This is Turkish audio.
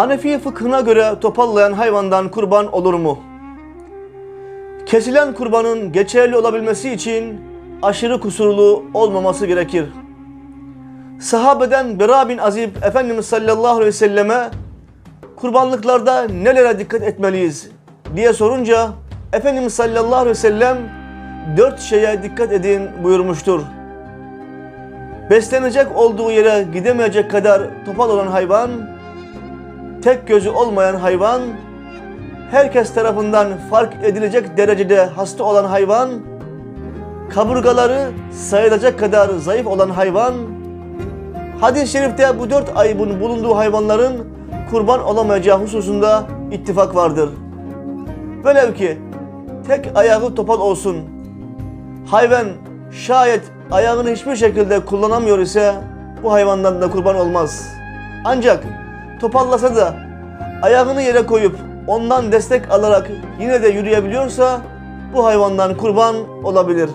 Hanefi fıkhına göre topallayan hayvandan kurban olur mu? Kesilen kurbanın geçerli olabilmesi için aşırı kusurlu olmaması gerekir. Sahabeden Bera bin Azib Efendimiz sallallahu aleyhi ve selleme kurbanlıklarda nelere dikkat etmeliyiz diye sorunca Efendimiz sallallahu aleyhi ve sellem dört şeye dikkat edin buyurmuştur. Beslenecek olduğu yere gidemeyecek kadar topal olan hayvan, tek gözü olmayan hayvan, herkes tarafından fark edilecek derecede hasta olan hayvan, kaburgaları sayılacak kadar zayıf olan hayvan, hadis-i şerifte bu dört ayıbın bulunduğu hayvanların kurban olamayacağı hususunda ittifak vardır. Velev ki tek ayağı topal olsun, hayvan şayet ayağını hiçbir şekilde kullanamıyor ise bu hayvandan da kurban olmaz. Ancak topallasa da ayağını yere koyup ondan destek alarak yine de yürüyebiliyorsa bu hayvandan kurban olabilir.